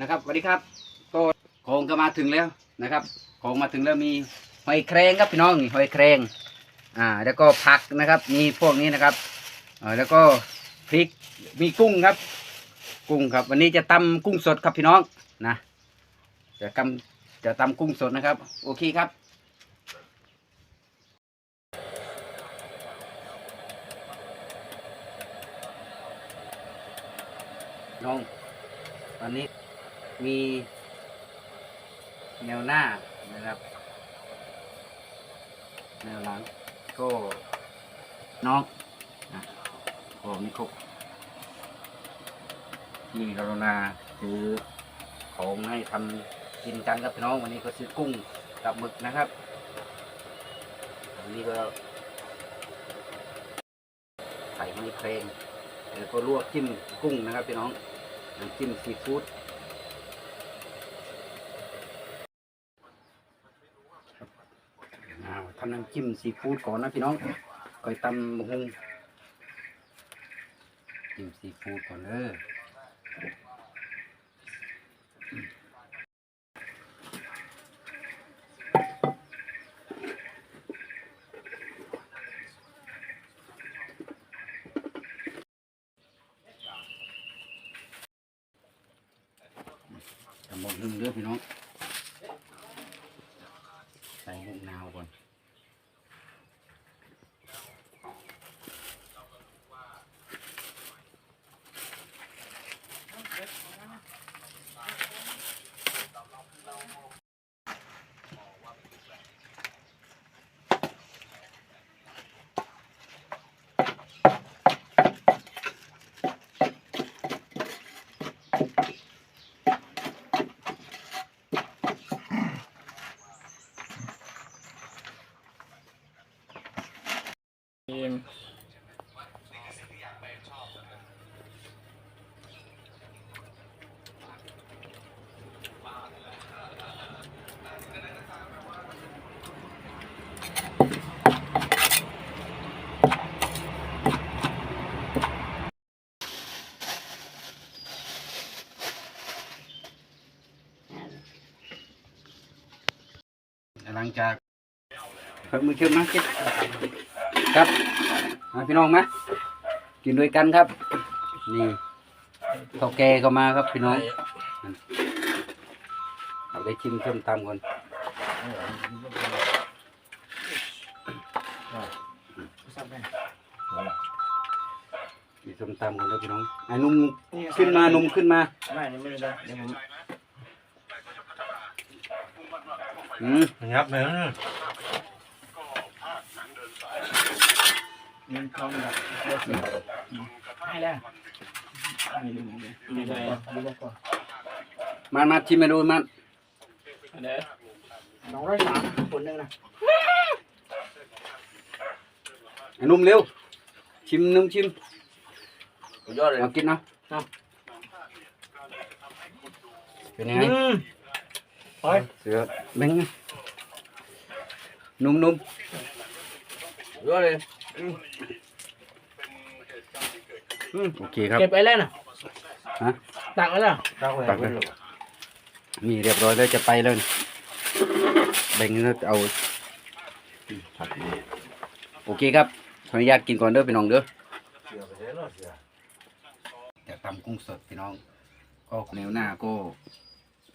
นะครับสวัสดีครับก็ของก็มาถึงแล้วนะครับ ของมาถึงแล้วมีหอยแครงครับพี่น้องนี่หอยแครงอ่าแล้วก็ผักนะครับ มีพวกนี้นะครับเอ่อแล้วก็พริกมีกุ้งครับ กุ้งครับ วันนี้จะตำกุ้งสดครับพี่น้องนะจะกำจะตำกุ้งสดนะครับ โอเคครับน้องตอนนี้ มีแนวหน้านะครับ แนวหลังก็น้องนะก็มีครบที่กรุณาซื้อของให้ทำกินกันครับพี่น้องวันนี้ก็ซื้อกุ้งกับหมึกนะครับวันนี้ก็ใส่มันเครนแล้วก็ลวกจิ้มกุ้งนะครับพี่น้องน้ำจิ้มซีฟู้ด อ่าทำน้ำจิ้มซีฟู้ดก่อนนะพี่น้องก่อยตำบะฮุงจิ้มซีฟู้ดก่อนเด้อตำบะฮุงเด้อพี่น้อง ทีมหลังจาก เพิ่มมือเชื่อมมาคิดครับมาพี่น้องมากินด้วยกันครับ นี่เท่าแกก็มาครับพี่น้องเอาได้ชิมส้มตำก่อนกินส้มตำก่อนเลยพี่น้องไอ้นุ่มขึ้นมานุ่มขึ้นมาไม่นี่ไม่ได้เดี๋ยวผมอืมงับเลย นะมันคล่องแบบเลือกสีให้แล้วไม่ลืมเลยไม่ได้ดูว่าก่อนมามาชิมมาดูมาอันเด้อสองร้อยสามคนหนึ่งนะไอ้นุ่มเร็ว ชิมนุ่มชิมยอดเลยเอากินเนาะเป็นยังไงเฮ้ยเสือแบงค์นุ่มนุ่ม ยอดเลยอืมโอเคครับ เก็บไปแล้วนะฮะ ตักไว้แล้วตักเลยตักเลยนี่เรียบร้อยแล้วจะไปแล้วนี่แบ่งแล้วเอาผัดนี่โอเคครับขออนุญาตกินก่อนเด้อพี่น้องเด้อเสือไปเถอะเนาะเสือจะตำกุ้งสดพี่น้องก็แนวหน้าก็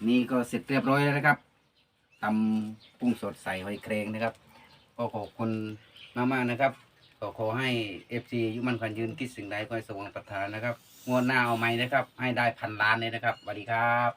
นี่ก็เสร็จเรียบร้อยแล้วนะครับตำกุ้งสดใส่หอยแครงนะครับ ก็ขอบคุณ มากๆนะครับก็ขอให้ FC ยุมันพันยืนคิดสิ่งใดก็ให้สมวงปรารถนานะครับงวดหน้าเอาไหมนะครับ ให้ได้พันล้านเลยนะครับสวัสดีครับ